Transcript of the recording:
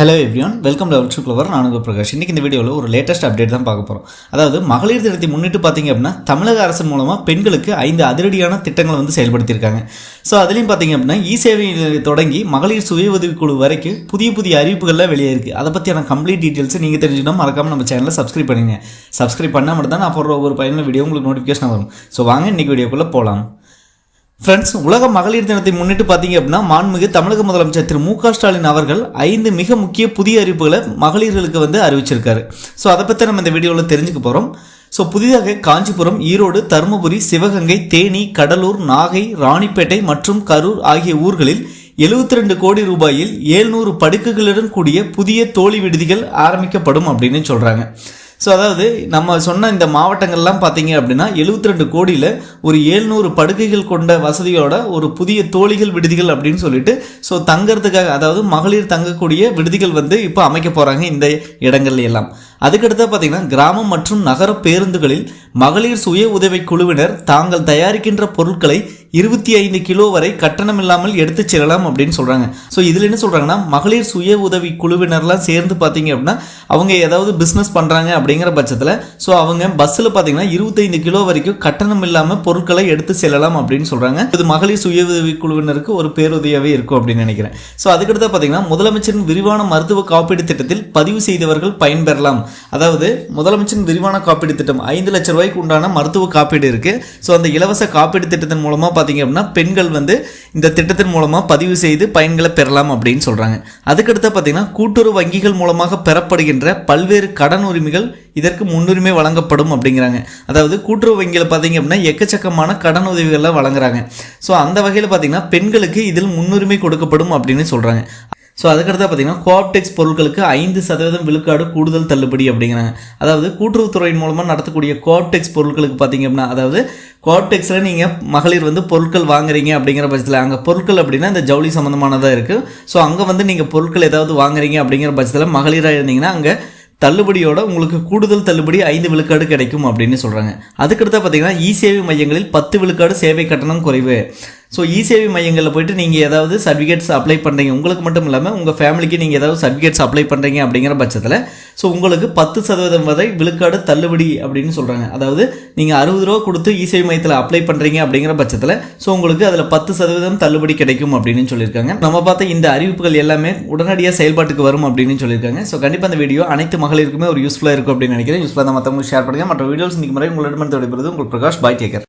Hello everyone welcome level to clever நான் உங்கள் பிரகாஷ். இன்றைக்கி இந்த வீடியோவில் ஒரு லேட்டஸ்ட் அப்டேட் தான் பார்க்க போகிறோம் அதாவது மகளிர் தினத்தை முன்னிட்டு பார்த்தீங்க அப்படின்னா தமிழக அரசு மூலமாக பெண்களுக்கு ஐந்து அதிரடியான திட்டங்களை வந்து செயல்படுத்தியிருக்காங்க. ஸோ அதுலேயும் பார்த்தீங்க அப்படின்னா இ சேவை தொடங்கி மகளிர் சுய உதவிக்குழு வரைக்கும் புதிய புதிய அறிவிப்புகள்லாம் வெளியே இருக்குது அதை பற்றியான கம்ப்ளீட் டீட்டெயில்ஸ் நீங்கள் தெரிஞ்சுக்கணும். மறக்காமல் நம்ம சேனலை சப்ஸ்கிரைப் பண்ணுங்க. சப்ஸ்கிரைப் பண்ணால் மட்டும் தான் நான் போடுற ஒவ்வொரு பயனுள்ள வீடியோ உங்களுக்கு நோட்டிஃபிகேஷன் வரும். ஸோ வாங்க இன்றைக்கி வீடியோக்குள்ளே போகலாம் ஃப்ரெண்ட்ஸ் உலக மகளிர் தினத்தை முன்னிட்டு பார்த்தீங்க அப்படின்னா மாண்புமிகு தமிழக முதலமைச்சர் திரு மு ஸ்டாலின் அவர்கள் ஐந்து மிக முக்கிய புதிய அறிவிப்புகளை மகளிர்களுக்கு வந்து அறிவிச்சிருக்காரு. ஸோ அதை பற்றி நம்ம இந்த வீடியோவில் தெரிஞ்சுக்க போகிறோம் ஸோ புதிதாக காஞ்சிபுரம் ஈரோடு தருமபுரி சிவகங்கை தேனி கடலூர் நாகை ராணிப்பேட்டை மற்றும் கரூர் ஆகிய ஊர்களில் 72 ரெண்டு கோடி ரூபாயில் ஏழ்நூறு படுக்கைகளுடன் கூடிய புதிய தோழி விடுதிகள் ஆரம்பிக்கப்படும் அப்படின்னு சொல்கிறாங்க ஸோ அதாவது நம்ம சொன்ன இந்த மாவட்டங்கள்லாம் பார்த்தீங்க அப்படின்னா 72 ரெண்டு கோடியில் ஒரு ஏழ்நூறு படுக்கைகள் கொண்ட வசதியோட ஒரு புதிய தோழிகள் விடுதிகள் அப்படின்னு சொல்லிட்டு ஸோ தங்கிறதுக்காக அதாவது மகளிர் தங்கக்கூடிய விடுதிகள் வந்து இப்போ அமைக்க போகிறாங்க இந்த இடங்கள்ல எல்லாம். அதுக்கடுத்து பார்த்தீங்கன்னா கிராமம் மற்றும் நகர பேருந்துகளில் மகளிர் சுய உதவி குழுவினர் தாங்கள் தயாரிக்கின்ற பொருட்களை இருபத்தி ஐந்து கிலோ வரை கட்டணம் இல்லாமல் எடுத்துச் செல்லலாம் அப்படின்னு சொல்கிறாங்க ஸோ இதில் என்ன சொல்கிறாங்கன்னா மகளிர் சுய உதவி குழுவினர்லாம் சேர்ந்து பார்த்தீங்க அப்படின்னா அவங்க ஏதாவது பிஸ்னஸ் பண்ணுறாங்க அப்படிங்கிற பட்சத்தில் ஸோ அவங்க பஸ்ஸில் பார்த்தீங்கன்னா இருபத்தைந்து கிலோ வரைக்கும் கட்டணம் இல்லாமல் பொருட்களை எடுத்து செல்லலாம் அப்படின்னு சொல்கிறாங்க இது மகளிர் சுய உதவி குழுவினருக்கு ஒரு பேருதவியாகவே இருக்கும் அப்படின்னு நினைக்கிறேன். ஸோ அதுக்கடுத்து பார்த்தீங்கன்னா முதலமைச்சரின் விரிவான மருத்துவ காப்பீடு திட்டத்தில் பதிவு செய்தவர்கள் பயன்பெறலாம். அதாவது முதலமைச்சரின் விரிவான காப்பீடு திட்டம் ஐந்து லட்ச ரூபாய்க்கு உண்டான மருத்துவ காப்பீடு இருக்குது ஸோ அந்த இலவச காப்பீடு திட்டத்தின் மூலமாக பார்த்தீங்க அப்படின்னா பெண்கள் வந்து இந்த திட்டத்தின் மூலமாக பதிவு செய்து பயன்களை பெறலாம் அப்படின்னு சொல்கிறாங்க அதுக்கடுத்து பார்த்தீங்கன்னா கூட்டுறவு வங்கிகள் மூலமாக பெறப்படுகின்ற பல்வேறு கடன் உரிமைகள் இதற்கு முன்னுரிமை வழங்கப்படும் அப்படிங்கிறாங்க. அதாவது கூட்டுறவு வங்கியில் பார்த்தீங்க அப்படின்னா எக்கச்சக்கமான கடன் உதவிகள்லாம் வழங்குறாங்க. ஸோ அந்த வகையில் பார்த்தீங்கன்னா பெண்களுக்கு இதில் முன்னுரிமை கொடுக்கப்படும் அப்படின்னு சொல்கிறாங்க ஸோ அதுக்கடுத்து பார்த்தீங்கன்னா கோஆப்டெக்ஸ் பொருட்களுக்கு ஐந்து சதவீதம் விழுக்காடு கூடுதல் தள்ளுபடி அப்படிங்கிறாங்க. அதாவது கூட்டுறவுத்துறையின் மூலமாக நடத்தக்கூடிய கோஆப்டெக்ஸ் பொருட்களுக்கு பார்த்தீங்க அப்படின்னா அதாவது கோஆப்டெக்ஸில் நீங்கள் மகளிர் வந்து பொருட்கள் வாங்குறீங்க அப்படிங்கிற பட்சத்தில் அங்கே பொருட்கள் அப்படின்னா இந்த ஜவுளி சம்மந்தமானதாக இருக்குது ஸோ அங்கே வந்து நீங்கள் பொருட்கள் ஏதாவது வாங்குறீங்க அப்படிங்கிற பட்சத்தில் மகளிராக இருந்தீங்கன்னா அங்கே தள்ளுபடியோட உங்களுக்கு கூடுதல் தள்ளுபடி ஐந்து விழுக்காடு கிடைக்கும் அப்படின்னு சொல்கிறாங்க அதுக்கடுத்து பார்த்தீங்கன்னா இ சேவை மையங்களில் பத்து விழுக்காடு சேவை கட்டணம் குறைவு. ஸோ இசேவை மையங்களில் போயிட்டு நீங்கள் ஏதாவது சர்டிஃபிகேட்ஸ் அப்ளை பண்ணுறீங்க உங்களுக்கு மட்டும் இல்லாமல் உங்கள் ஃபேமிலிக்கு நீங்கள் ஏதாவது சர்டிஃபிகேட்ஸ் அப்ளை பண்ணுறீங்க அப்படிங்கிற பட்சத்தில் ஸோ உங்களுக்கு பத்து சதவீதம் வரை விழுக்காடு தள்ளுபடி அப்படின்னு சொல்கிறாங்க அதாவது நீங்கள் அறுபது ரூபா கொடுத்து இசேவை மையத்தில் அப்ளை பண்ணுறீங்க அப்படிங்கிற பட்சத்தில் ஸோ உங்களுக்கு அதில் பத்து சதவீதம் தள்ளுபடி கிடைக்கும் அப்படின்னு சொல்லியிருக்காங்க. நம்ம பார்த்த இந்த அறிவிப்புகள் எல்லாமே உடனடியாக செயல்பாட்டுக்கு வரும் அப்படின்னு சொல்லியிருக்காங்க. ஸோ கண்டிப்பாக அந்த வீடியோ அனைத்து மகளிருக்குமே ஒரு யூஸ்ஃபுல்லாக இருக்கும் அப்படின்னு நினைக்கிறேன். யூஸ்ஃபுல்லாக தான் மற்றவங்களுக்கு ஷேர் பண்ணுங்கள் மற்ற வீடியோஸ் இன்றைக்கு முறை உங்களிடம் விடைபெறுவது உங்கள் பிரகாஷ் பாய் டேக்கர்